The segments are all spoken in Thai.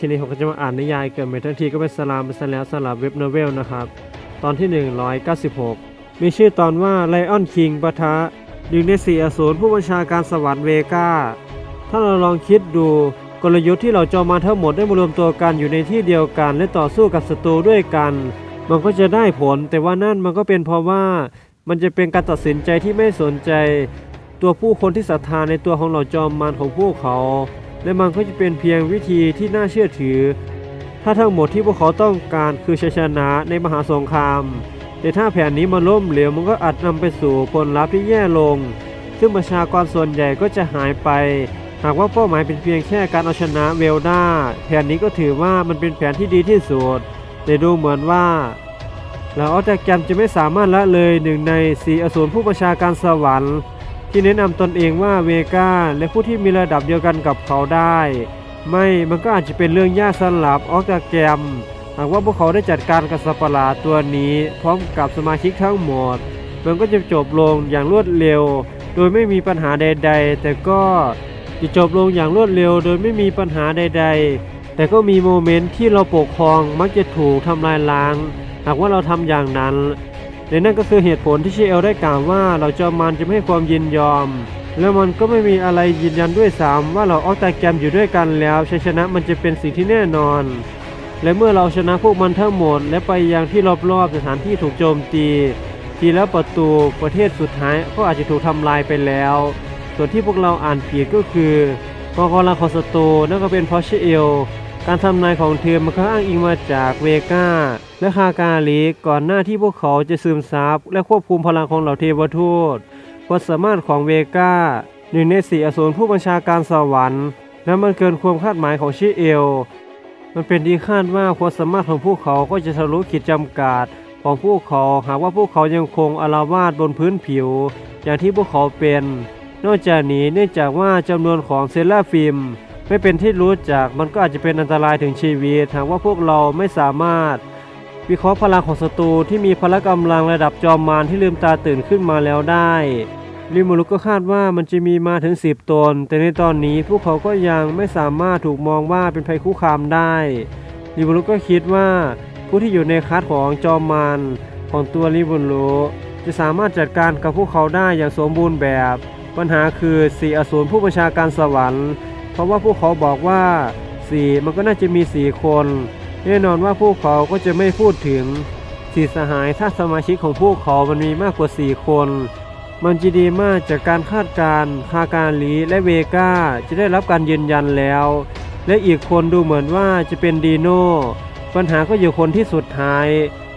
สวัสดีนี้ผมก็จะมาอ่านนิยายเกิดใหม่ทั้งทีก็เป็นสลามเป็นแล้วสลับเว็บโนเวลนะครับ ตอนที่ 196 มีชื่อตอนว่าไลออนคิงปะทะหนึ่งในสี่อสูรผู้บัญชาการสวรรค์เวกาถ้าเราลองคิดดูกลยุทธ์ที่เราจอมมาทั้งหมดได้มารวมตัวกันอยู่ในที่เดียวกัน และต่อสู้กับศัตรูด้วยกัน มันก็จะได้ผล แต่ว่านั่นมันก็เป็นเพราะว่ามันจะเป็นการตัดสินใจที่ไม่สนใจ ตัวผู้คนที่ศรัทธาในตัวของเหล่าจอมมารของพวกเขา และมันก็จะเป็นเพียงวิธีที่น่าเชื่อถือ ถ้าทั้งหมดที่พวกเขาต้องการคือชัยชนะในมหาสงคราม แต่ถ้าแผนนี้มันล่มเหลวมันก็อาจนำไปสู่ผลลัพธ์ที่แย่ลง ซึ่งประชากรส่วนใหญ่ก็จะหายไป หากว่าเป้าหมายเป็นเพียงแค่การเอาชนะเวลดาแผนนี้ก็ถือว่ามันเป็นแผนที่ดีที่สุดแต่ดูเหมือนว่าแล้วออตแกรมจะไม่สามารถละเลยหนึ่งในสีอสูรผู้ประชาการสวรรค์ ที่แนะนำตนเองว่าเวกาและผู้ที่มีระดับเดียวกันกับเขาได้ ไม่มันก็อาจจะเป็นเรื่องยากสำหรับออกแกรมหากว่าพวกเขาได้จัดการกับสัประหลาตัวนี้ พร้อมกับสมาชิกทั้งหมด มันก็จะจบลงอย่างรวดเร็ว โดยไม่มีปัญหาใด ๆ แต่ก็จะจบลงอย่างรวดเร็ว โดยไม่มีปัญหาใด ๆ แต่ก็มีโมเมนต์ที่เราปกครองมักจะถูกทำลายล้าง หากว่าเราทำอย่างนั้น และนั่นก็คือเหตุผลที่เชเอลได้กล่าวว่าเราจอมมันจะไม่ให้ความยินยอม แล้วมันก็ไม่มีอะไรยืนยันด้วยซ้ำว่าเราออกตาแกมอยู่ด้วยกันแล้วชัยชนะมันจะเป็นสิ่งที่แน่นอน และเมื่อเราชนะพวกมันทั้งหมด และไปยังที่รอบๆสถานที่ถูกโจมตี ทีแล้วประตูประเทศสุดท้ายก็อาจจะถูกทำลายไปแล้ว ส่วนที่พวกเราอ่านผิดก็คือกองกำลังของศัตรูนั่นก็เป็นเพราะเชเอลการทำนายของเธอมันก็อ้างอิงมาจากเวกา และคากาลีก่อนหน้าที่พวกเขาจะซึมซับและควบคุมพลังของเหล่าเทวทูตความสามารถของเวกาหนึ่งในสี่อสูรผู้บัญชาการสวรรค์และมันเกินความคาดหมายของชิเอล มันเป็นที่คาดว่าความสามารถของพวกเขาก็จะทะลุขีดจำกัดของพวกเขาหากว่าพวกเขายังคงอาละวาดบนพื้นผิว อย่างที่พวกเขาเป็น นอกจากนี้เนื่องจากว่าจำนวนของเซราฟิม ไม่เป็นที่รู้จักมันก็อาจจะเป็นอันตรายถึงชีวิตหากว่าพวกเราไม่สามารถ วิเคราะห์พลังของศัตรูที่มีพละกำลังระดับจอมมารที่ลืมตาตื่นขึ้นมาแล้วได้ริมูรุก็คาดว่ามันจะมีมาถึง 10 ตน แต่ในตอนนี้พวกเขาก็ยังไม่สามารถถูกมองว่าเป็นภัยคุกคามได้ริมูรุก็คิดว่าผู้ที่อยู่ในคัสของจอมมารของตัวริมูรุจะสามารถจัดการกับพวกเขาได้อย่างสมบูรณ์แบบ ปัญหาคือสี่อสูรผู้บัญชาการสวรรค์ เพราะว่าพวกเขาบอกว่าสี่มันก็น่าจะมีสี่คน แน่นอนว่าพวกเขาก็จะไม่พูดถึงสี่สหายถ้าสมาชิกของพวกเขามันมีมากกว่าสี่คน มันจะดีมากจากการคาดการณ์คาการลีและเวกาจะได้รับการยืนยันแล้ว และอีกคนดูเหมือนว่าจะเป็นดีโน่ปัญหาก็อยู่คนที่สุดท้าย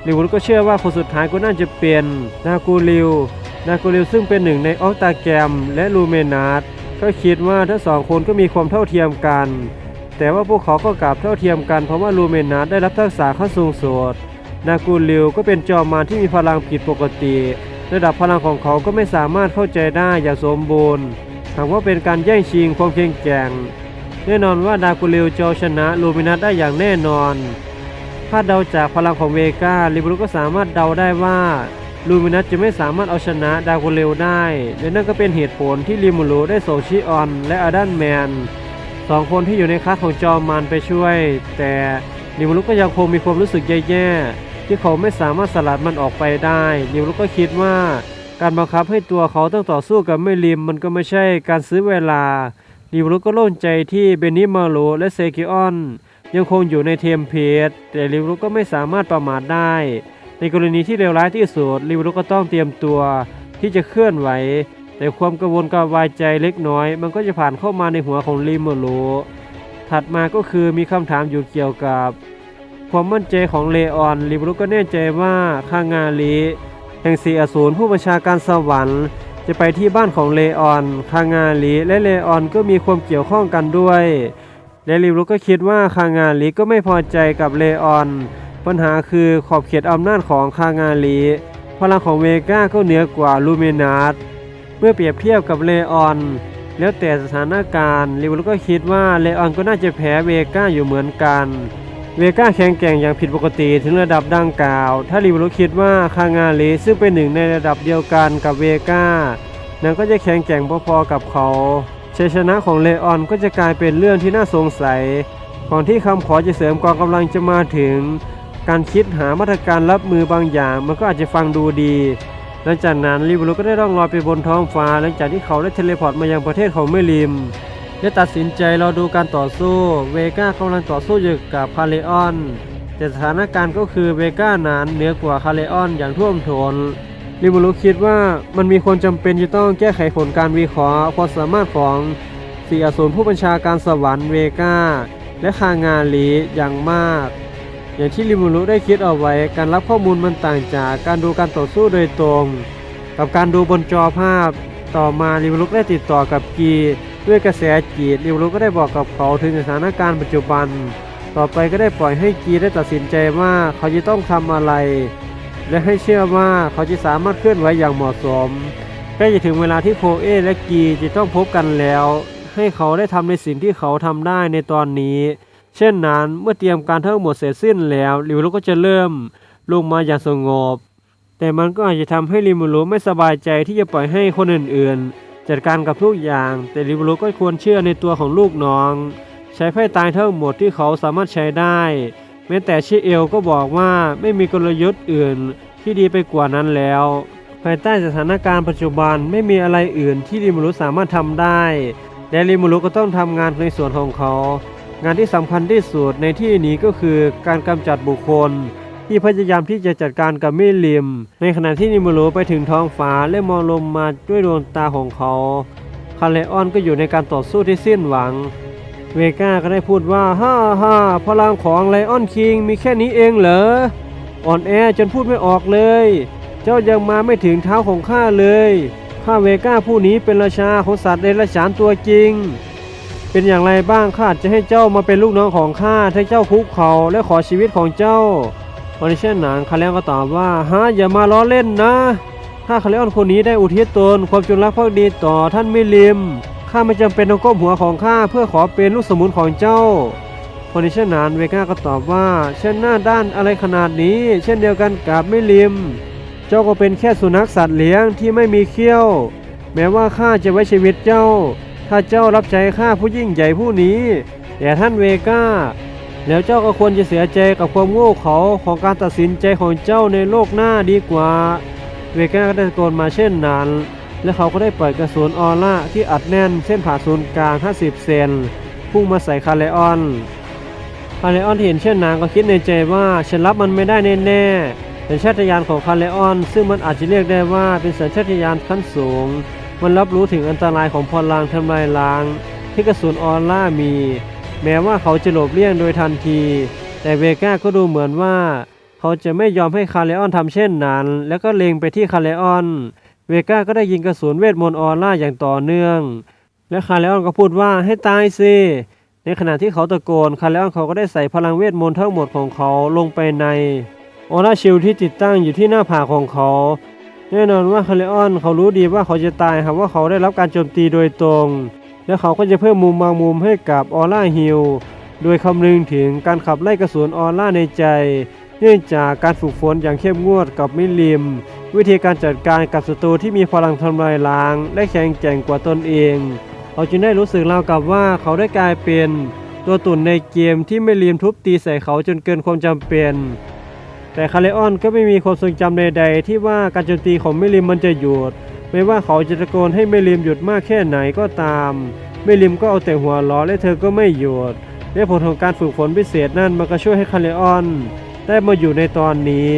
ลิวก็เชื่อว่าคนสุดท้ายก็น่าจะเป็นนากูริวนากูริวซึ่งเป็นหนึ่งในออกตาแกรมและลูเมนาร์ก็คิดว่าทั้งสองคนก็มีความเท่าเทียมกัน แต่ว่าพวกเขาก็กลับเท่าเทียมกันเพราะว่าลูเมนาร์ได้รับทักษะขั้นสูงสุดนากูริวก็เป็นจอมมารที่มีพลังผิดปกติ ระดับพลังของเขาก็ไม่สามารถเข้าใจได้อย่างสมบูรณ์หากว่าเป็นการแย่งชิงความเก่งแกร่งแน่นอนว่าดากูริวจะชนะลูมินัสได้อย่างแน่นอนถ้าเดาจากพลังของเวกาลิบรุก็สามารถเดาได้ว่าลูมินัสจะไม่สามารถเอาชนะดากูริวได้ และนั่นก็เป็นเหตุผลที่ลิมูรุได้ส่งชิออน และอาดันแมน สองคนที่อยู่ในคลาสของจอมมารไปช่วย แต่ลิมูรุกก็ยังคงมีความรู้สึกแย่ๆที่เขาไม่สามารถสลัดมันออกไปได้ นิวรุกก็คิดว่า การบังคับให้ตัวเขาต้องต่อสู้กับไม่ริม มันก็ไม่ใช่การซื้อเวลา นิวรุกก็โล่งใจที่เบนิมาโลและเซกิออนยังคงอยู่ในเทมเพลตแต่ลิวรุกก็ไม่สามารถประมาทได้ ในกรณีที่เลวร้ายที่สุดลิวรุกก็ต้องเตรียมตัวที่จะเคลื่อนไหว แต่ความกังวลกระวายใจเล็กน้อย มันก็จะผ่านเข้ามาในหัวของลิมโลถัดมาก็คือมีคำถามอยู่เกี่ยวกับ ความมั่นใจของเลออนลิบรุก็แน่ใจว่าคางาลีแห่งสีอสูรผู้บัญชาการสวรรค์จะไปที่บ้านของเลออนคางาลีและเลออนก็มีความเกี่ยวข้องกันด้วย และลิบรุก็คิดว่าคางาลีก็ไม่พอใจกับเลออน ปัญหาคือขอบเขตอำนาจของคางาลีพลังของเวก้าก็เหนือกว่าลูเมนาร์ เมื่อเปรียบเทียบกับเลออน แล้วแต่สถานการณ์ลิบรุก็คิดว่าเลออนก็น่าจะแพ้เวก้าอยู่เหมือนกัน เวก้าแข็งแกร่งอย่างผิดปกติถึงระดับดังกล่าว ถ้าริวรุคิดว่าคางาเลซึ่งเป็นหนึ่งในระดับเดียวกันกับเวก้านั้นก็จะแข็งแกร่งพอๆกับเขาชัยชนะของเลออนก็จะกลายเป็นเรื่องที่น่าสงสัยก่อนที่คำขอจะเสริมกองกำลังจะมาถึง การคิดหามาตรการรับมือบางอย่างมันก็อาจจะฟังดูดี หลังจากนั้นลิบรูก็ได้ร่องลอยไปบนท้องฟ้า หลังจากที่เขาได้เทเลพอร์ตมายังประเทศของเมลิมได้ตัดสินใจรอดูการต่อสู้เวก้ากำลังต่อสู้อยู่กับคาเลออน แต่สถานการณ์ก็คือเวก้านั้นเหนือกว่าคาเลออนอย่างท่วมท้นลิบรูคิดว่ามันมีความจำเป็นจะต้องแก้ไขผลการวิเคราะห์ความสามารถของสี่อสูรผู้บัญชาการสวรรค์เวก้าและคางาลีอย่างมาก อย่างที่ลิมูรุได้คิดเอาไว้ การรับข้อมูลมันต่างจากการดูการต่อสู้โดยตรง กับการดูบนจอภาพ ต่อมาลิมูรุได้ติดต่อกับกีด้วยกระแสจีตลิมูรุก็ได้บอกกับเขาถึงสถานการณ์ปัจจุบัน ต่อไปก็ได้ปล่อยให้กีได้ตัดสินใจว่าเขาจะต้องทำอะไร และให้เชื่อว่าเขาจะสามารถเคลื่อนไหวอย่างเหมาะสมใกล้จะถึงเวลาที่โคเอและกีจะต้องพบกันแล้ว ให้เขาได้ทำในสิ่งที่เขาทำได้ในตอนนี้ เช่นนั้นเมื่อเตรียมการทั้งหมดเสร็จสิ้นแล้วลิมูรุก็จะเริ่มลงมาอย่างสงบ แต่มันก็อาจจะทำให้ลิมูรุไม่สบายใจที่จะปล่อยให้คนอื่นๆ จัดการกับทุกอย่าง แต่ลิมูรุก็ควรเชื่อในตัวของลูกน้อง ใช้ไพ่ตายทั้งหมดที่เขาสามารถใช้ได้ แม้แต่ชิเอลก็บอกว่าไม่มีกลยุทธ์อื่นที่ดีไปกว่านั้นแล้ว ภายใต้สถานการณ์ปัจจุบันไม่มีอะไรอื่นที่ลิมูรุสามารถทำได้และลิมูรุก็ต้องทำงานในส่วนของเขา งานที่สำคัญที่สุดในที่นี้ก็คือการกำจัดบุคคล ที่พยายามที่จะจัดการกับมิลิม ในขณะที่นิมูรุไปถึงท้องฟ้าและมองลงมาด้วยดวงตาของเขาคาเลออนก็อยู่ในการต่อสู้ที่สิ้นหวัง เวก้าก็ได้พูดว่าฮ่าฮ่าพลังของไลออนคิงมีแค่นี้เองเหรออ่อนแอจนพูดไม่ออกเลย เจ้ายังมาไม่ถึงเท้าของข้าเลยข้าเวก้าผู้นี้เป็นราชาของสัตว์เดรัจฉานตัวจริง เป็นอย่างไรบ้างข้าจะให้เจ้ามาเป็นลูกน้องของข้าให้เจ้าคุกเขาและขอชีวิตของเจ้าวันเช่นนั้นคาเลนก็ตอบว่าฮะอย่ามาล้อเล่นนะ ถ้าคาเลออนคนนี้ได้อุทิศตนความจงรักภักดีต่อท่านมิลิมข้าไม่จำเป็นต้องก้มหัวของข้าเพื่อขอเป็นลูกสมุนของเจ้าคนที่เช่นนั้นเวก้าก็ตอบว่าเช่นหน้าด้านอะไรขนาดนี้ เช่นเดียวกันกับไมิลิม เจ้าก็เป็นแค่สุนัขสัตว์เลี้ยงที่ไม่มีเขี้ยว แม้ว่าข้าจะไว้ชีวิตเจ้า ถ้าเจ้ารับใช้ข้าผู้ยิ่งใหญ่ผู้นี้ แต่ท่านเวก้า แล้วเจ้าก็ควรจะเสียใจกับความโง่เขลาของการตัดสินใจของเจ้าในโลกหน้าดีกว่า เวก้าก็ได้ตะโกนมาเช่นนั้น และเขาก็ได้ปล่อยกระสุนออร่าที่อัดแน่นเส้นผ่าศูนย์กลาง 50 เซนพุ่งมาใส่คาเลออน คาเลออนที่เห็นเช่นนั้นก็คิดในใจว่าฉันรับมันไม่ได้แน่ๆสัญชาตญาณของคาเลออน ซึ่งมันอาจจะเรียกได้ว่าเป็นสัญชาตญาณขั้นสูง มันรับรู้ถึงอันตรายของพลังทำลายล้าง ที่กระสุนออร่ามี แม้ว่าเขาจะหลบเลี่ยงโดยทันที แต่เวก้าก็ดูเหมือนว่า เขาจะไม่ยอมให้คาเลออนทำเช่นนั้น แล้วก็เล็งไปที่คาเลออน เวก้าก็ได้ยิงกระสุนเวทมนต์ออร่าอย่างต่อเนื่อง และคาเลออนก็พูดว่าให้ตายสิในขณะที่เขาตะโกนคาเลออนเขาก็ได้ใส่พลังเวทมนต์ทั้งหมดของเขาลงไปในออร่าชิลที่ติดตั้งอยู่ที่หน้าผากของเขา แน่นอนว่าคาเลออนเขารู้ดีว่าเขาจะตายหากว่าเขาได้รับการโจมตีโดยตรง และเขาก็จะเพิ่มมุมบางมุมให้กับออร่าฮิลโดยคำนึงถึงการขับไล่กระสุนออร่าในใจเนื่องจากการฝึกฝนอย่างเข้มงวดกับมิลิม วิธีการจัดการกับศัตรูที่มีพลังทำลายล้าง และแข็งแกร่งกว่าตนเองเขาจึงได้รู้สึกราวกับว่าเขาได้กลายเป็น ตัวตุ่นในเกมที่มิลลิมทุบตีใส่เขาจนเกินความจำเป็น แต่คาเลออนก็ไม่มีความทรงจำใดๆ ที่ว่าการโจมตีของมิลลิมมันจะหยุด ไม่ว่าเขาจะตะโกนให้มิลลิมหยุดมากแค่ไหนก็ตามมิลลิมก็เอาแต่หัวล้อและเธอก็ไม่หยุด และผลของการฝึกฝนพิเศษนั่นมันก็ช่วยให้คาเลออน ได้มาอยู่ในตอนนี้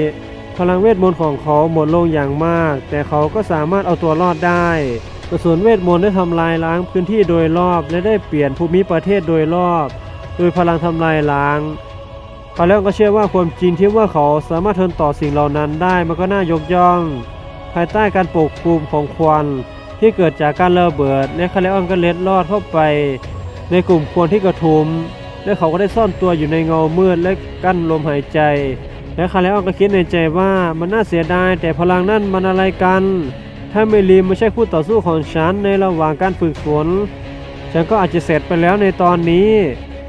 พลังเวทมนต์ของเขาหมดลงอย่างมาก แต่เขาก็สามารถเอาตัวรอดได้กระสุนเวทมนต์ได้ทำลายล้างพื้นที่โดยรอบ และได้เปลี่ยนภูมิประเทศโดยรอบ โดยพลังทำลายล้าง เขาแล้วก็เชื่อว่าความจริงที่ว่าเขาสามารถทนต่อสิ่งเหล่านั้นได้มันก็น่ายกย่อง ภายใต้การปกคลุมของควันที่เกิดจากการระเบิดและคาเลออนก็เล็ดลอดเข้าไป ในกลุ่มควันที่กระทุมและเขาก็ได้ซ่อนตัวอยู่ในเงามืดและกั้นลมหายใจ และคาเลออนก็คิดในใจว่ามันน่าเสียดายแต่พลังนั่นมันอะไรกัน ถ้าเมลีไม่ใช่คู่ต่อสู้ของฉันในระหว่างการฝึกฝนฉันก็อาจจะเสร็จไปแล้วในตอนนี้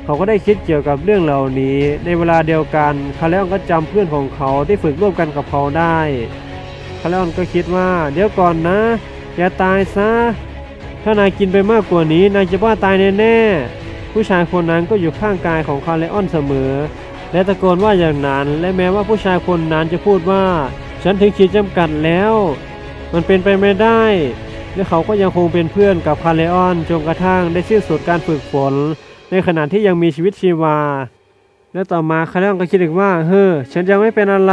เขาก็ได้คิดเกี่ยวกับเรื่องเหล่านี้ ในเวลาเดียวกันคาเลออนก็จำเพื่อนของเขาที่ฝึกร่วมกันกับเขาได้คาเลออนก็คิดว่า เดี๋ยวก่อนนะ อย่าตายซะ ถ้านายกินไปมากกว่านี้นายจะบ้าตายแน่ๆผู้ชายคนนั้นก็อยู่ข้างกายของคาเลออนเสมอ และตะโกนว่าอย่างนั้น และแม้ว่าผู้ชายคนนั้นจะพูดว่า ฉันถึงขีดจำกัดแล้ว มันเป็นไปไม่ได้และเขาก็ยังคงเป็นเพื่อนกับคาเลออนจนกระทั่งได้สิ้นสุดการฝึกฝน ในขณะที่ยังมีชีวิตชีวา และต่อมาคาเลออนก็คิดอีกว่า เฮ้อฉันยังไม่เป็นอะไร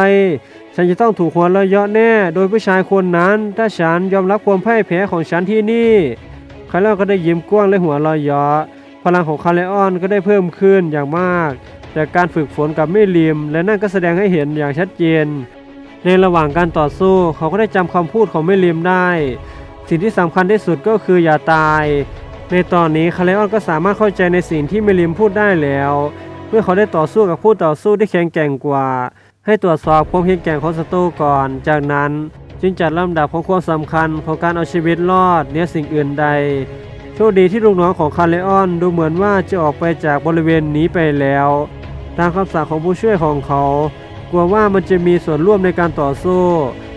ฉันจะต้องถูกหัวเราะเยาะแน่ โดยผู้ชายคนนั้น ถ้าฉันยอมรับความพ่ายแพ้ของฉันที่นี่คาเลออนก็ได้ยิ้มกว้างและหัวเราะเยาะพลังของคาเลออนก็ได้เพิ่มขึ้นอย่างมากจากการฝึกฝนกับเมลิม และนั่นก็แสดงให้เห็นอย่างชัดเจน ในระหว่างการต่อสู้เขาก็ได้จำคำพูดของเมลิมได้ สิ่งที่สำคัญที่สุดก็คืออย่าตาย ในตอนนี้คาเลออนก็สามารถเข้าใจในสิ่งที่เมลิมพูดได้แล้ว เมื่อเขาได้ต่อสู้กับผู้ต่อสู้ที่แข็งแกร่งกว่า ให้ตรวจสอบความแข็งแกร่งของศัตรูก่อน จากนั้นจึงจัดลำดับของความสำคัญของการเอาชีวิตรอดเหนือสิ่งอื่นใดโชคดีที่ลูกน้องของคาเลออนดูเหมือนว่าจะออกไปจากบริเวณนี้ไปแล้ว ตามคำสั่งของผู้ช่วยของเขา กลัวว่ามันจะมีส่วนร่วมในการต่อสู้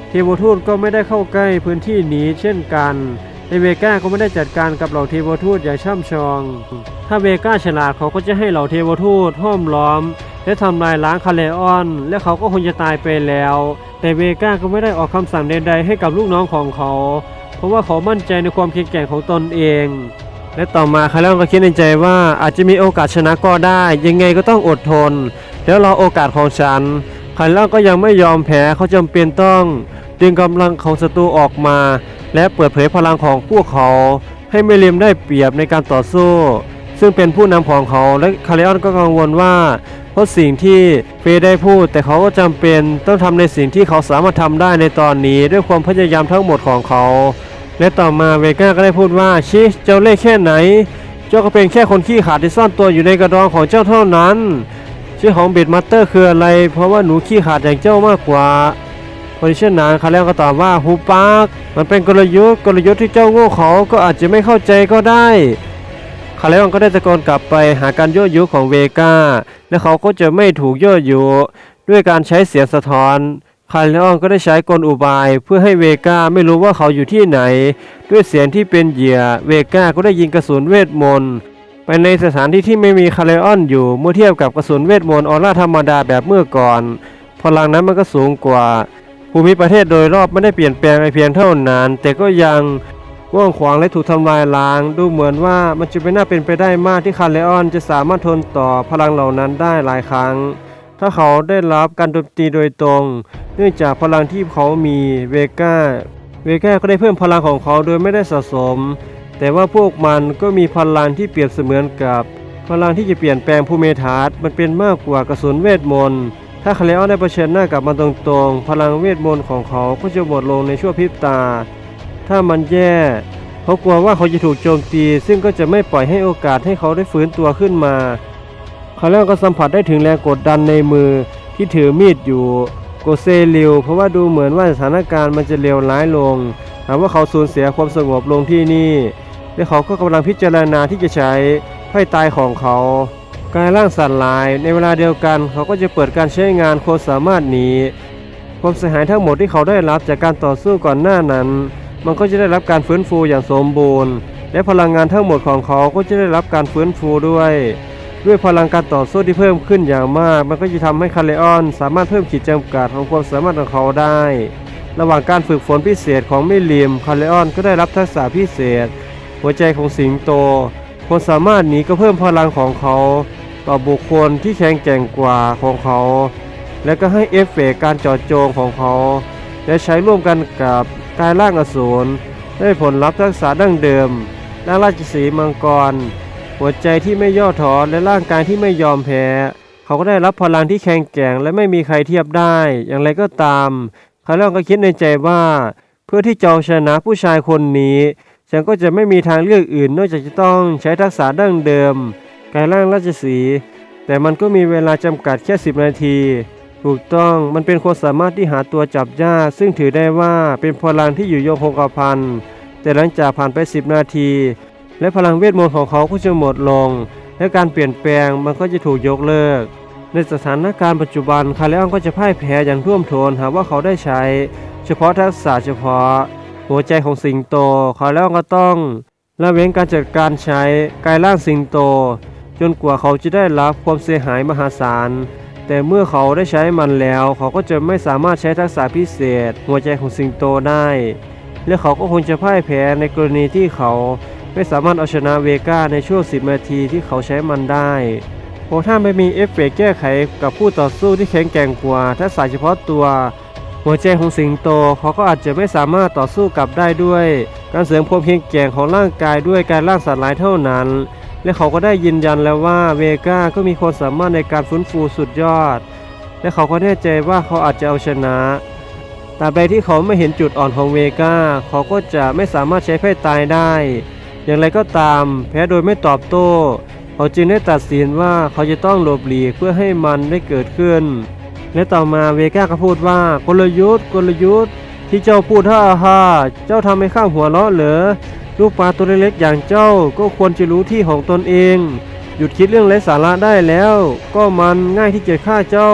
เทวทูตก็ไม่ได้เข้าใกล้พื้นที่นี้เช่นกัน ในเวก้าก็ไม่ได้จัดการกับเหล่าเทวทูตอย่างช่ำชอง ถ้าเวก้าฉลาดเขาก็จะให้เหล่าเทวทูตห้อมล้อม และทำลายล้างคาเลออน และเขาก็คงจะตายไปแล้ว แต่เวก้าก็ไม่ได้ออกคำสั่งใดๆให้กับลูกน้องของเขา เพราะว่าเขามั่นใจในความแข็งแกร่งของตนเอง และต่อมาคาเลออนก็คิดในใจว่าอาจจะมีโอกาสชนะก็ได้ ยังไงก็ต้องอดทน แล้วรอโอกาสของฉันคาเลออนก็ยังไม่ยอมแพ้เขาจำเป็นต้องดึงกำลังของศัตรูออกมา และเปิดเผยพลังของพวกเขา ให้เมลิมได้เปรียบในการต่อสู้ ซึ่งเป็นผู้นำของเขาและคาเลออนก็กังวลว่าเพราะสิ่งที่เฟย์ได้พูด แต่เขาก็จำเป็นต้องทำในสิ่งที่เขาสามารถทำได้ในตอนนี้ ด้วยความพยายามทั้งหมดของเขา และต่อมาเวก้าก็ได้พูดว่าชิเจ้าเล่ห์แค่ไหน เจ้าก็เป็นแค่คนขี้ขาดที่ซ่อนตัวอยู่ในกระดองของเจ้าเท่านั้นชื่อของเบดมัตเตอร์คืออะไร เพราะว่าหนูขี้ขาดอย่างเจ้ามากกว่า พอดิเช่นนั้นคาแล้วก็ตอบว่าฮูปาร์กมันเป็นกลยุทธ์กลยุทธ์ที่เจ้าโง่เขาก็อาจจะไม่เข้าใจก็ได้คาเลออนก็ได้ตะโกนกลับไปหาการยั่วยุของเวก้าและเขาก็จะไม่ถูกยั่วยุด้วยการใช้เสียงสะท้อนคาเลออนก็ได้ใช้กลอุบายเพื่อให้เวก้าไม่รู้ว่าเขาอยู่ที่ไหน ด้วยเสียงที่เป็นเหยื่อเวก้าก็ได้ยิงกระสุนเวทมนต์ไปในสถานที่ที่ไม่มีคาเลออนอยู่เมื่อเทียบกับกระสุนเวทมนต์ออร่าธรรมดาแบบเมื่อก่อน พลังนั้นมันก็สูงกว่า ภูมิประเทศโดยรอบไม่ได้เปลี่ยนแปลงไปเพียงเท่านั้น แต่ก็ยังกว้างขวางและถูกทำลายล้าง ดูเหมือนว่ามันจะไม่น่าเป็นไปได้มากที่คาร์เลออนจะสามารถทนต่อพลังเหล่านั้นได้หลายครั้ง ถ้าเขาได้รับการโจมตีโดยตรง เนื่องจากพลังที่เขามีเวก้าเวก้าก็ได้เพิ่มพลังของเขาโดยไม่ได้สะสม แต่ว่าพวกมันก็มีพลังที่เปรียบเสมือนกับ พลังที่จะเปลี่ยนแปลงภูมิทัศน์มันเป็นมากกว่ากระสุนเวทมนต์ ถ้าคาเลออนได้เผชิญหน้ากับมันตรงๆ พลังเวทมนต์ของเขาก็จะหมดลงในชั่วพริบตา ถ้ามันแย่เขากลัวว่าเขาจะถูกโจมตี ซึ่งก็จะไม่ปล่อยให้โอกาสให้เขาได้ฟื้นตัวขึ้นมาคาเลออนก็สัมผัสได้ถึงแรงกดดันในมือที่ถือมีดอยู่โกเซริวเพราะว่าดูเหมือนว่าสถานการณ์มันจะเลวร้ายลงหากว่าเขาสูญเสียความสงบลงที่นี่และเขาก็กำลังพิจารณาที่จะใช้ไพ่ตายของเขา กายร่างสั่นลาย ในเวลาเดียวกัน เขาก็จะเปิดการใช้งานความสามารถหนีความเสียหายทั้งหมดที่เขาได้รับจากการต่อสู้ก่อนหน้านั้น มันก็จะได้รับการฟื้นฟูอย่างสมบูรณ์ และพลังงานทั้งหมดของเขาก็จะได้รับการฟื้นฟูด้วย ด้วยพลังการต่อสู้ที่เพิ่มขึ้นอย่างมาก มันก็จะทำให้คาเลออน สามารถเพิ่มขีดจำกัดของความสามารถของเขาได้ ระหว่างการฝึกฝนพิเศษของมิลิมคาเลออนก็ได้รับทักษะพิเศษ หัวใจของสิงโตความสามารถนี้ก็เพิ่มพลังของเขา ต่อบุคคลที่แข็งแกร่งกว่าของเขา และก็ให้เอฟเฟกต์การจอดโจงของเขา และใช้ร่วมกันกับกายร่างอสูรได้ผลลัพธ์ทักษะดั้งเดิมร่างราชสีมังกร หัวใจที่ไม่ย่อท้อและร่างกายที่ไม่ยอมแพ้ เขาก็ได้รับพลังที่แข็งแกร่งและไม่มีใครเทียบได้ อย่างไรก็ตามคาร์ลอนก็คิดในใจว่า เพื่อที่จะเอาชนะผู้ชายคนนี้ ฉันก็จะไม่มีทางเลือกอื่น นอกจากจะต้องใช้ทักษะดั้งเดิม กายร่างราชสี แต่มันก็มีเวลาจำกัดแค่ 10 นาที ถูกต้องมันเป็นความสามารถที่หาตัวจับยากซึ่งถือได้ว่าเป็นพลังที่อยู่โยงคงกระพันแต่หลังจากผ่านไป 10 นาที และพลังเวทมนต์ของเขาก็จะหมดลง และการเปลี่ยนแปลงมันก็จะถูกยกเลิก ในสถานการณ์ปัจจุบันคาเลออนก็จะพ่ายแพ้อย่างท่วมท้นหากว่าเขาได้ใช้ เฉพาะทักษะเฉพาะ หัวใจของสิงโตคาเลออนก็ต้องละเว้นการจัดการใช้กายร่างสิงโต จนกว่าเขาจะได้รับความเสียหายมหาศาล แต่เมื่อเขาได้ใช้มันแล้ว เขาก็จะไม่สามารถใช้ทักษะพิเศษ หัวใจของสิงโตได้ และเขาก็คงจะพ่ายแพ้ในกรณีที่เขาไม่สามารถเอาชนะเวก้าในช่วง 10 นาทีที่เขาใช้มันได้เพราะถ้าไม่มีเอฟเฟกต์แก้ไขกับผู้ต่อสู้ที่แข็งแกร่งกว่าทักษะเฉพาะตัว หัวใจของสิงโตเขาก็อาจจะไม่สามารถต่อสู้กลับได้ด้วย การเสริมความแข็งแกร่งของร่างกายด้วยการล่างสัตว์ร้ายเท่านั้น และเขาก็ได้ยืนยันแล้วว่าเวก้าก็มีความสามารถในการฟื้นฟูสุดยอด และเขาก็แน่ใจว่าเขาอาจจะเอาชนะตราบใดที่เขาไม่เห็นจุดอ่อนของเวก้าเขาก็จะไม่สามารถใช้ไพ่ตายได้ อย่างไรก็ตาม แพ้โดยไม่ตอบโต้ เขาจึงได้ตัดสินว่าเขาจะต้องหลบหลีกเพื่อให้มันได้เกิดขึ้น และต่อมาเวก้าก็พูดว่ากลยุทธ์ กลยุทธ์ ที่เจ้าพูดฮ่าฮ่าเจ้าทำให้ข้าหัวเราะเหรอ ลูกปลาตัวเล็กๆอย่างเจ้าก็ควรจะรู้ที่ของตนเอง หยุดคิดเรื่องไร้สาระได้แล้ว ก็มันง่ายที่จะฆ่าเจ้า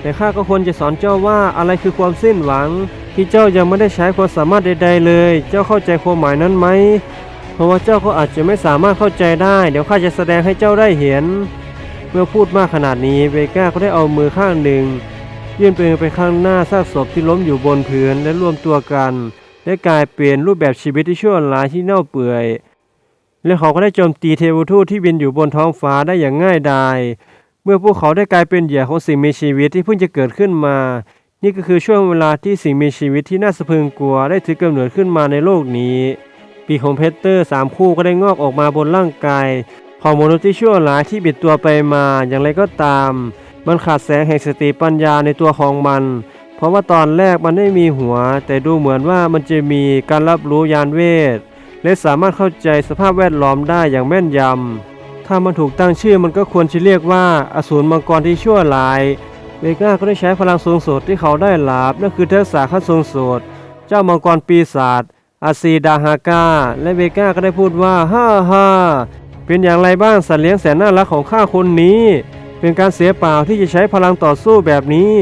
แต่ข้าก็ควรจะสอนเจ้าว่าอะไรคือความสิ้นหวัง ที่เจ้ายังไม่ได้ใช้ความสามารถใด ๆ เลย เจ้าเข้าใจความหมายนั้นไหมเพราะว่าเจ้าก็อาจจะไม่สามารถเข้าใจได้ เดี๋ยวข้าจะแสดงให้เจ้าได้เห็น เมื่อพูดมากขนาดนี้เวก้าก็ได้เอามือข้างหนึ่งยื่นไปไปข้างหน้าซากศพที่ล้มอยู่บนพื้นและรวมตัวกัน ได้กลายเป็นรูปแบบชีวิตที่ชั่วร้ายที่เน่าเปื่อย และเขาก็ได้โจมตีเทวทูตที่บินอยู่บนท้องฟ้าได้อย่างง่ายดายเมื่อพวกเขาได้กลายเป็นเหยื่อของสิ่งมีชีวิตที่เพิ่งจะเกิดขึ้นมา นี่ก็คือช่วงเวลาที่สิ่งมีชีวิตที่น่าสะพรึงกลัวได้ถือกำเนิดขึ้นมาในโลกนี้ ปีของเพชเตอร์สามคู่ก็ได้งอกออกมาบนร่างกายของมนุษย์ที่ชั่วร้ายที่บิดตัวไปมาอย่างไรก็ตาม มันขาดแสงแห่งสติปัญญาในตัวของมัน เพราะว่าตอนแรกมันไม่มีหัว แต่ดูเหมือนว่ามันจะมีการรับรู้ยานเวท และสามารถเข้าใจสภาพแวดล้อมได้อย่างแม่นยำ ถ้ามันถูกตั้งชื่อมันก็ควรจะเรียกว่าอสูรมังกรที่ชั่วร้าย เวก้าก็ได้ใช้พลังสูงสุดที่เขาได้รับนั่นคือทักษะขั้นสูงสุด เจ้ามังกรปีศาจอาซีดาฮากาและเวก้าก็ได้พูดว่าฮ่าฮ่าเป็นอย่างไรบ้างสัตว์เลี้ยงแสนน่ารักของข้าคนนี้ เป็นการเสียเปล่าที่จะใช้พลังต่อสู้แบบนี้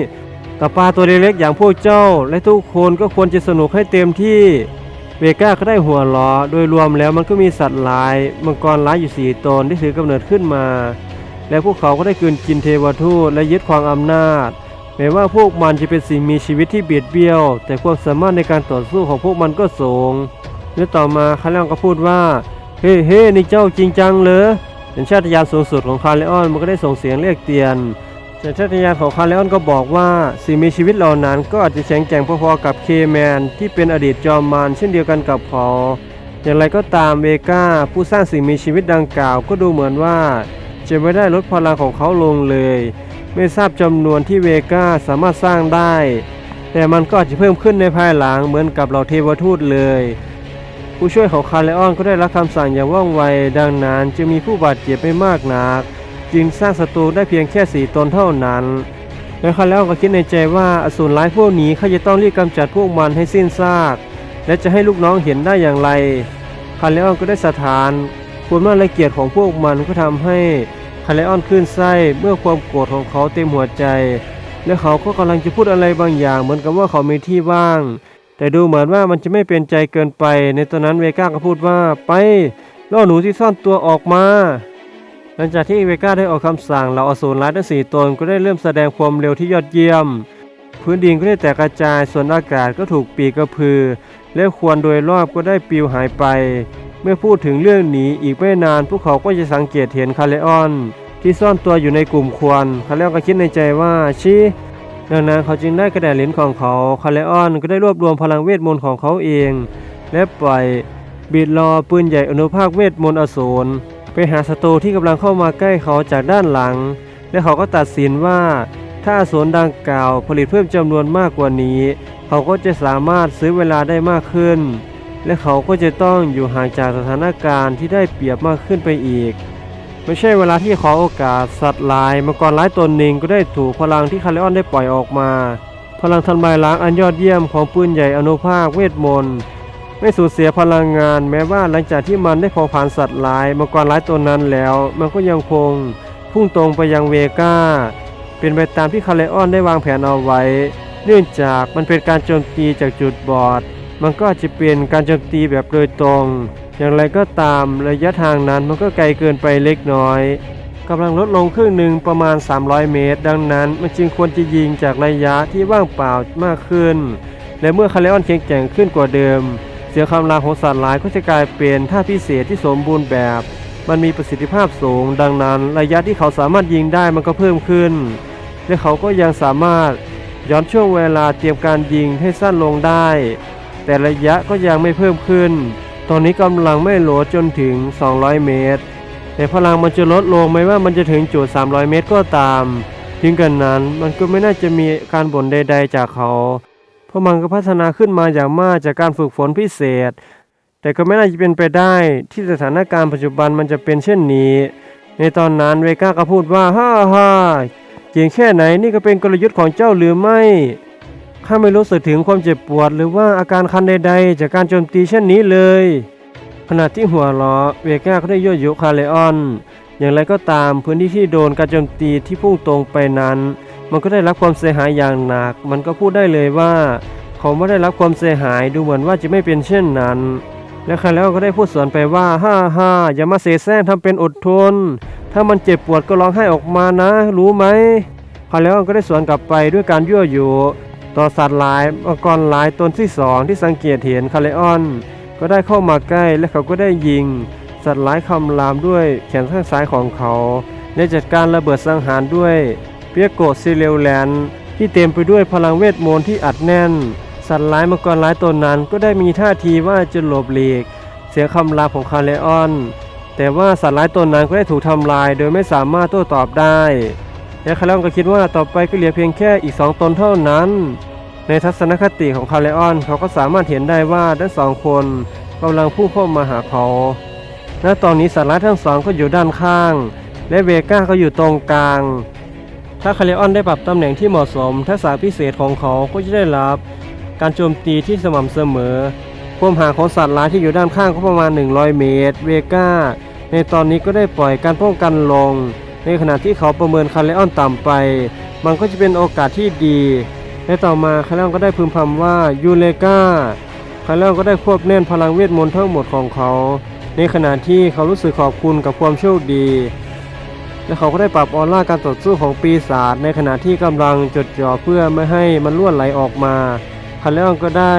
กับปลาตัวเล็กๆอย่างพวกเจ้า และทุกคนก็ควรจะสนุกให้เต็มที่เวก้าก็ได้หัวล้อโดยรวมแล้วมันก็มีสัตว์หลาย มังกรหลายอยู่สี่ตนที่ถือกำเนิดขึ้นมา และพวกเขาก็ได้กืนกินเทวทูตและยึดครองอำนาจแม้ว่าพวกมันจะเป็นสิ่งมีชีวิตที่เบียดเบี้ยว แต่ความสามารถในการต่อสู้ของพวกมันก็สูงและต่อมาคาเลออนก็พูดว่า เฮ้เฮ้นี่เจ้าจริงจังเหรอสัญชาตญาณสูงสุดของคาเลออนมันก็ได้ส่งเสียงเรียกเตือน สัญชาตญาณของคาเลออนก็บอกว่าสิ่งมีชีวิตเหล่านั้นก็อาจจะแข็งแกร่งพอๆกับเคแมนที่เป็นอดีตจอมมารเช่นเดียวกันกับเขาอย่างไรก็ตามเวก้าผู้สร้างสิ่งมีชีวิตดังกล่าว ก็ดูเหมือนว่า จะไม่ได้ลดพลังของเขาลงเลย ไม่ทราบจำนวนที่เวก้าสามารถสร้างได้ แต่มันก็อาจจะเพิ่มขึ้นในภายหลังเหมือนกับเหล่าเทวทูตเลย ผู้ช่วยของคาเลออนก็ได้รับคำสั่งอย่างว่องไวดังนั้นจึงมีผู้บาดเจ็บไม่มากนัก จึงสร้างศัตรูได้เพียงแค่สี่ตนเท่านั้นและคาเลออนก็คิดในใจว่าอสูรร้ายพวกนี้เขาจะต้องรีบกำจัดพวกมันให้สิ้นซาก และจะให้ลูกน้องเห็นได้อย่างไรคาเลออนก็ได้สถานความน่าละเกียดของพวกมันก็ทำให้คาเลออนขึ้นไส้เมื่อความโกรธของเขาเต็มหัวใจ และเขาก็กำลังจะพูดอะไรบางอย่างเหมือนกับว่าเขามีที่ว่าง แต่ดูเหมือนว่ามันจะไม่เป็นใจเกินไป ในตอนนั้นเวก้าก็พูดว่าไปล่อหนูที่ซ่อนตัวออกมา หลังจากที่เวก้าได้ออกคำสั่งเหล่าอสูรร้ายทั้งสี่ตนก็ได้เริ่มแสดงความเร็วที่ยอดเยี่ยม พื้นดินก็ได้แตกกระจายส่วนอากาศก็ถูกปีกกระพือ และควนโดยรอบก็ได้ปลิวหายไป เมื่อพูดถึงเรื่องนี้อีกไม่นานพวกเขาก็จะสังเกตเห็นคาเลออน ที่ซ่อนตัวอยู่ในกลุ่มควนคาเลออนก็คิดในใจว่าชี้ดังนั้นเขาจึงได้กระดาษลิ้นของเขาคาเลออนก็ได้รวบรวมพลังเวทมนต์ของเขาเอง และปล่อยบีดรอปืนใหญ่อนุภาคเวทมนต์อสูร ไปหาศัตรูที่กำลังเข้ามาใกล้เขาจากด้านหลัง และเขาก็ตัดสินว่า ถ้าสูรดังกล่าวผลิตเพิ่มจำนวนมากกว่านี้ เขาก็จะสามารถซื้อเวลาได้มากขึ้น และเขาก็จะต้องอยู่ห่างจากสถานการณ์ที่ได้เปรียบมากขึ้นไปอีก ไม่ใช่เวลาที่ขอโอกาสสัตว์ลายมังกรร้ายตนหนึ่งก็ได้ถูกพลังที่คาเลออนได้ปล่อยออกมา พลังทำลายล้างอันยอดเยี่ยมของปืนใหญ่อนุภาคเวทมนต์ ไม่สูญเสียพลังงาน แม้ว่าหลังจากที่มันได้เผาผลาญสัตว์ลายมังกรร้ายตัวนั้นแล้ว มันก็ยังคงพุ่งตรงไปยังเวก้าเป็นไปตามที่คาเลออนได้วางแผนเอาไว้ เนื่องจากมันเป็นการโจมตีจากจุดบอด มันก็อาจจะเป็นการโจมตีแบบโดยตรง อย่างไรก็ตามระยะทางนั้นมันก็ไกลเกินไปเล็กน้อยกำลังลดลงครึ่งหนึ่งประมาณ 300 เมตร ดังนั้น มันจึงควรจะยิงจากระยะที่ว่างเปล่ามากขึ้น และเมื่อคาเลออนแข็งแกร่งขึ้นกว่าเดิม สียงคำรามของสัตว์ร้ายก็จะกลายเป็นท่าพิเศษที่สมบูรณ์แบบ มันมีประสิทธิภาพสูง ดังนั้นระยะที่เขาสามารถยิงได้มันก็เพิ่มขึ้น และเขาก็ยังสามารถย้อนช่วงเวลาเตรียมการยิงให้สั้นลงได้ แต่ระยะก็ยังไม่เพิ่มขึ้น ตอนนี้กำลังไม่โหลดจนถึง 200 เมตร แต่พลังมันจะลดลงไม่ว่ามันจะถึงจุด 300 เมตรก็ตาม ถึงกันนั้นมันก็ไม่น่าจะมีการบ่นใด ๆ จากเขา ราะมันก็พัฒนาขึ้นมาอย่างมากจากการฝึกฝนพิเศษ แต่ก็ไม่น่าจะเป็นไปได้ที่สถานการณ์ปัจจุบันมันจะเป็นเช่นนี้ ในตอนนั้นเวก้าก็พูดว่าฮ่าฮ่าเก่งแค่ไหนนี่ก็เป็นกลยุทธ์ของเจ้าหรือไม่ข้าไม่รู้สึกถึงความเจ็บปวด หรือว่าอาการคันใด ๆ จากการโจมตีเช่นนี้เลย ขณะที่หัวเราะเวก้าก็ได้ยั่วยุคาเลออน อย่างไรก็ตามพื้นที่ที่โดนการโจมตีที่พุ่งตรงไปนั้น มันก็ได้รับความเสียหายอย่างหนัก มันก็พูดได้เลยว่า เขาไม่ได้รับความเสียหายดูเหมือนว่าจะไม่เป็นเช่นนั้น และคาเลออนก็ได้พูดสวนไปว่าฮ่าฮ่าอย่ามาเสแสร้งทำเป็นอดทน ถ้ามันเจ็บปวดก็ร้องไห้ออกมานะ รู้ไหมคาเลออนก็ได้สวนกลับไปด้วยการยั่วยุต่อสัตว์หลายมังกรหลายตนที่สองที่สังเกตเห็นคาเลออน ก็ได้เข้ามาใกล้และเขาก็ได้ยิง สัตว์ร้ายคำรามด้วยแขนข้างซ้ายของเขา และจัดการระเบิดสังหารด้วย ปียโกซิเลวแลนที่เต็มไปด้วยพลังเวทมนต์ที่อัดแน่น สัตว์ร้ายมังกรร้ายตนนั้นก็ได้มีท่าทีว่าจะหลบหลีก เสียงคำรามของคาเลออน แต่ว่าสัตว์ร้ายตนนั้นก็ได้ถูกทำลาย โดยไม่สามารถโต้ตอบได้ และคาเลออนก็คิดว่าต่อไปก็เหลือเพียงแค่อีกสองตนเท่านั้น ในทัศนคติของคาเลออน เขาก็สามารถเห็นได้ว่าทั้งสองคนกำลังพุ่งเข้ามาหาเขาและตอนนี้สัตว์ร้ายทั้งสองก็อยู่ด้านข้าง และเวก้าก็อยู่ตรงกลาง ถ้าคาเลออนได้ปรับตำแหน่งที่เหมาะสม ทักษะพิเศษของเขาก็จะได้รับ การโจมตีที่สม่ำเสมอ ความห่างของสัตว์ร้ายที่อยู่ด้านข้างก็ประมาณ 100 เมตร เวก้า ในตอนนี้ก็ได้ปล่อยการป้องกันลง ในขณะที่เขาประเมินคาเลออนต่ำไป มันก็จะเป็นโอกาสที่ดีและต่อมาคาเลออนก็ได้พึมพำว่ายูเลกาคาเลออนก็ได้ควบแน่นพลังเวทมนต์ทั้งหมดของเขา ในขณะที่เขารู้สึกขอบคุณกับความโชคดี และเขาก็ได้ปรับออร่าการต่อสู้ของปีศาจในขณะที่กำลังจดจ่อเพื่อไม่ให้มันล้วนไหลออกมาคาร์เลออนก็ได้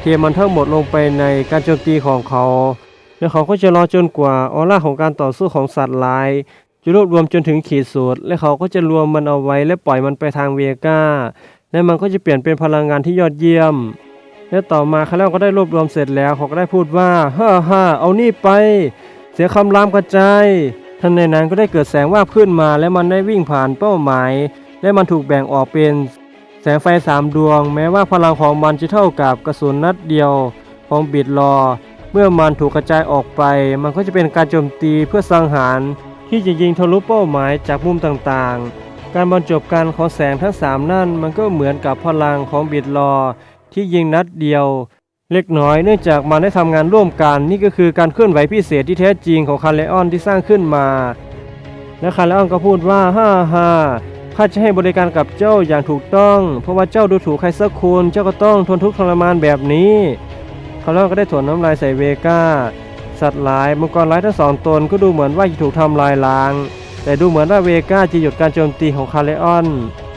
เทมันทั้งหมดลงไปในการโจมตีของเขา และเขาก็จะรอจนกว่าออร่าของการต่อสู้ของสัตว์ร้ายจะรวบรวมจนถึงขีดสุดและเขาก็จะรวมมันเอาไว้และปล่อยมันไปทางเวก้าและมันก็จะเปลี่ยนเป็นพลังงานที่ยอดเยี่ยม และต่อมาคาร์เลออนก็ได้รวบรวมเสร็จแล้วเขาก็ได้พูดว่าฮ่าฮ่าเอานี่ไป เสียคำรามกระจาย ทันในนั้นก็ได้เกิดแสงว่าขึ้นมา และมันได้วิ่งผ่านเป้าหมาย และมันถูกแบ่งออกเป็นแสงไฟสามดวง แม้ว่าพลังของมันจะเท่ากับกระสุนนัดเดียวของบิดลอ เมื่อมันถูกกระจายออกไป มันก็จะเป็นการโจมตีเพื่อสังหาร ที่จะยิงทะลุเป้าหมายจากมุมต่างๆ การบรรจบกันของแสงทั้งสามนั่นมันก็เหมือนกับพลังของบิดลอที่ยิงนัดเดียว เล็กน้อยเนื่องจากมันได้ทำงานร่วมกัน นี่ก็คือการเคลื่อนไหวพิเศษที่แท้จริงของคาร์เลออนที่สร้างขึ้นมาและคาร์เลออนก็พูดว่าฮ่าฮ่าข้าจะให้บริการกับเจ้าอย่างถูกต้อง เพราะว่าเจ้าดูถูกใครสักคนเจ้าก็ต้องทนทุกข์ทรมานแบบนี้คาร์เลออนก็ได้ถวนน้ำลายใส่เวก้าสัตว์หลายมังกรร้ายทั้งสองตนก็ดูเหมือนว่าจะถูกทำลายล้าง แต่ดูเหมือนว่าเวก้าจะหยุดการโจมตีของคาร์เลออน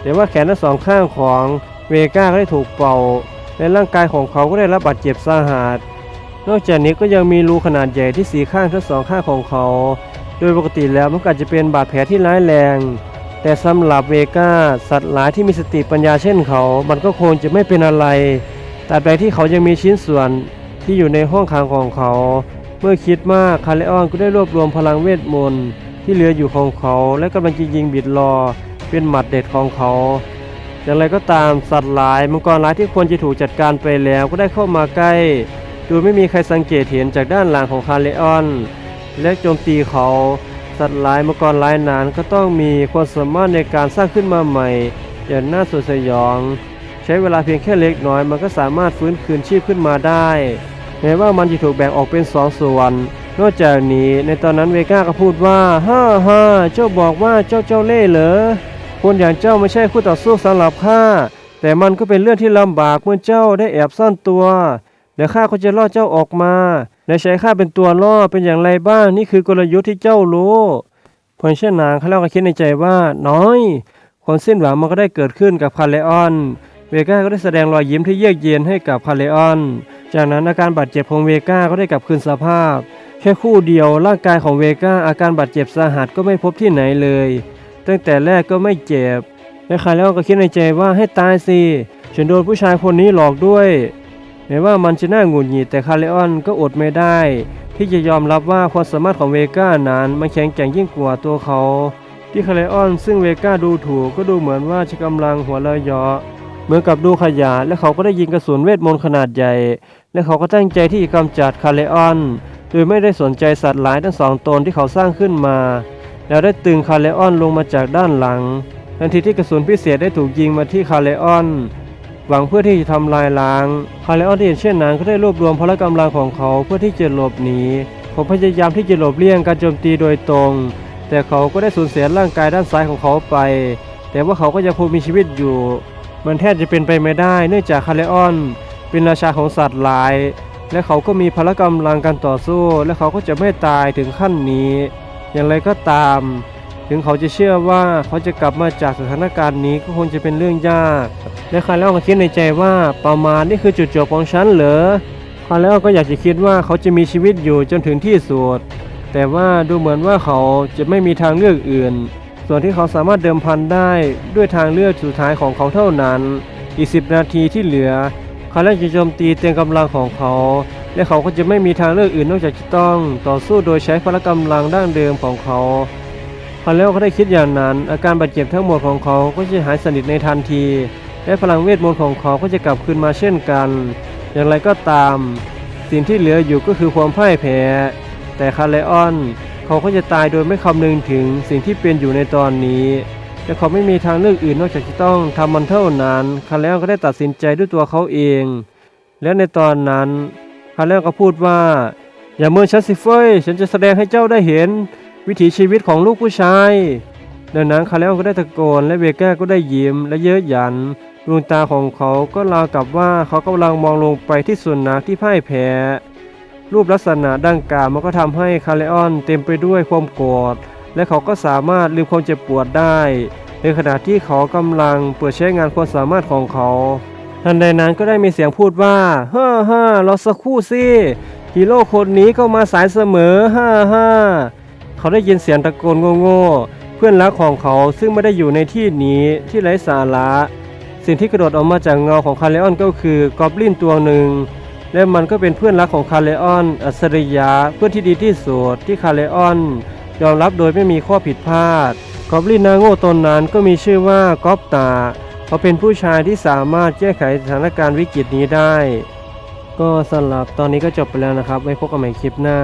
แต่ว่าแขนทั้งสองข้างของเวก้าก็ได้ถูกเป่า และร่างกายของเขาก็ได้รับบาดเจ็บสาหัส นอกจากนี้ก็ยังมีรูขนาดใหญ่ที่สีข้างทั้งสองข้างของเขา โดยปกติแล้วมันอาจจะเป็นบาดแผลที่ร้ายแรง แต่สำหรับเวก้าสัตว์หลายที่มีสติปัญญาเช่นเขา มันก็คงจะไม่เป็นอะไรตราบใดที่เขายังมีชิ้นส่วนที่อยู่ในห้องขังของเขา เมื่อคิดมากคาเลออนก็ได้รวบรวมพลังเวทมนต์ที่เหลืออยู่ของเขา และกำลังจะยิงบิดรอเป็นหมัดเด็ดของเขา อย่างไรก็ตามสัตว์หลายมังกรร้ายที่ควรจะถูกจัดการไปแล้วก็ได้เข้ามาใกล้ โดยไม่มีใครสังเกตเห็นจากด้านหลังของคาเลออน และโจมตีเขา สัตว์หลายมังกรร้ายนั้นก็ต้องมีความสามารถในการสร้างขึ้นมาใหม่ อย่างน่าสดสยอง ใช้เวลาเพียงแค่เล็กน้อยมันก็สามารถฟื้นคืนชีพขึ้นมาได้แม้ว่ามันจะถูกแบ่งออกเป็นสองส่วน นอกจากนี้ในตอนนั้นเวก้าก็พูดว่าฮ่าฮ่าเจ้าบอกว่าเจ้าเจ้าเล่ห์เหรอ คนอย่างเจ้าไม่ใช่คู่ต่อสู้สำหรับข้าแต่มันก็เป็นเรื่องที่ลำบากเมื่อเจ้าได้แอบซ่อนตัว เดี๋ยวข้าก็จะล่อเจ้าออกมาและใช้ข้าเป็นตัวล่อเป็นอย่างไรบ้าง นี่คือกลยุทธ์ที่เจ้ารู้ผลเช่นนั้นคาเลออนก็คิดในใจว่าน้อยความสิ้นหวังมันก็ได้เกิดขึ้นกับคาเลออน เวก้าก็ได้แสดงรอยยิ้มที่เยือกเย็นให้กับคาเลออน จากนั้นอาการบาดเจ็บของเวก้าก็ได้กลับคืนสภาพ แค่คู่เดียวร่างกายของเวก้าอาการบาดเจ็บสาหัสก็ไม่พบที่ไหนเลย ตั้งแต่แรกก็ไม่เจ็บและคาเลออนก็คิดในใจว่าให้ตายสิฉันโดนผู้ชายคนนี้หลอกด้วยแม้ว่ามันจะน่าหงุดหงิดแต่คาเลออนก็อดไม่ได้ ที่จะยอมรับว่าความสามารถของเวก้านั้นมันแข็งแกร่งยิ่งกว่าตัวเขา ที่คาเลออนซึ่งเวก้าดูถูกก็ดูเหมือนว่าจะกำลังหัวเราะเยาะเหมือนกับดูขยะและเขาก็ได้ยิงกระสุนเวทมนต์ขนาดใหญ่ และเขาก็ตั้งใจที่จะกำจัดคาเลออน โดยไม่ได้สนใจสัตว์หลายทั้งสองตนที่เขาสร้างขึ้นมา แล้วได้ตึงคาเลออนลงมาจากด้านหลัง ทันทีที่กระสุนพิเศษได้ถูกยิงมาที่คาเลออน หวังเพื่อที่จะทำลายล้าง คาเลออนที่เห็นเช่นนั้นก็ได้รวบรวมพละกำลังของเขาเพื่อที่จะหลบหนีเขาพยายามที่จะหลบเลี่ยงการโจมตีโดยตรง แต่เขาก็ได้สูญเสียร่างกายด้านซ้ายของเขาไป แต่ว่าเขาก็ยังคงมีชีวิตอยู่ มันแทบจะเป็นไปไม่ได้ เนื่องจากคาเลออน เป็นราชาของสัตว์หลาย และเขาก็มีพละกำลังการต่อสู้ และเขาก็จะไม่ตายถึงขั้นนี้ อย่างไรก็ตาม ถึงเขาจะเชื่อว่าเขาจะกลับมาจากสถานการณ์นี้ก็คงจะเป็นเรื่องยาก และคาร์ลก็คิดในใจว่าประมาณนี่คือจุดจบของฉันเหรอคาร์ลก็อยากจะคิดว่าเขาจะมีชีวิตอยู่จนถึงที่สุดแต่ว่าดูเหมือนว่าเขาจะไม่มีทางเลือกอื่น ส่วนที่เขาสามารถเดิมพันได้ด้วยทางเลือกสุดท้ายของเขาเท่านั้น อีก 10 นาทีที่เหลือคาร์ลจะโจมตีเต็มกำลังของเขา และเขาก็จะไม่มีทางเลือกอื่นนอกจากจะต้องต่อสู้โดยใช้พละกำลังดั้งเดิมของเขาพอแล้วเขาได้คิดอย่างนั้น อาการบาดเจ็บทั้งหมดของเขาก็จะหายสนิทในทันที และพลังเวทมนต์ของเขาก็จะกลับคืนมาเช่นกัน อย่างไรก็ตาม สิ่งที่เหลืออยู่ก็คือความพ่ายแพ้ แต่คาเลออน เขาก็จะตายโดยไม่คำนึงถึงสิ่งที่เป็นอยู่ในตอนนี้และเขาไม่มีทางเลือกอื่นนอกจากจะต้องทำมันเท่านั้นคาเลออนก็ได้ตัดสินใจด้วยตัวเขาเอง และในตอนนั้น คาเลออนก็พูดว่า อย่าเมินฉันสิเฟยฉันจะแสดงให้เจ้าได้เห็น วิถีชีวิตของลูกผู้ชายดังนั้นคาเลออนก็ได้ตะโกนและเวก้าก็ได้ยิ้มและเย้ยหยันดวงตาของเขาก็ราวกับว่าเขากำลังมองลงไปที่ส่วนหนักที่พ่ายแพ้รูปลักษณะดังกล่าวมันก็ทำให้คาเลออนเต็มไปด้วยความโกรธและเขาก็สามารถลืมความเจ็บปวดได้ ในขณะที่เขากำลังเปิดใช้งานความสามารถของเขา ทันใดนั้นก็ได้มีเสียงพูดว่าฮ่าฮ่ารอสักครู่สิฮีโร่คนนี้ก็มาสายเสมอฮ่าฮ่าเขาได้ยินเสียงตะโกนโง่ๆเพื่อนรักของเขาซึ่งไม่ได้อยู่ในที่นี้ที่ไร้สาระสิ่งที่กระโดดออกมาจากเงาของคาเลออนก็คือกอบลินตัวหนึ่ง และมันก็เป็นเพื่อนรักของคาเลออน อัศริยะเพื่อนที่ดีที่สุดที่คาเลออน ยอมรับโดยไม่มีข้อผิดพลาด กอบลินนาโง่ตนนั้นก็มีชื่อว่ากอบตา เขาเป็นผู้ชายที่สามารถแก้ไขสถานการณ์วิกฤตนี้ได้ ก็สำหรับตอนนี้ก็จบไปแล้วนะครับ ไว้พบกันใหม่คลิปหน้า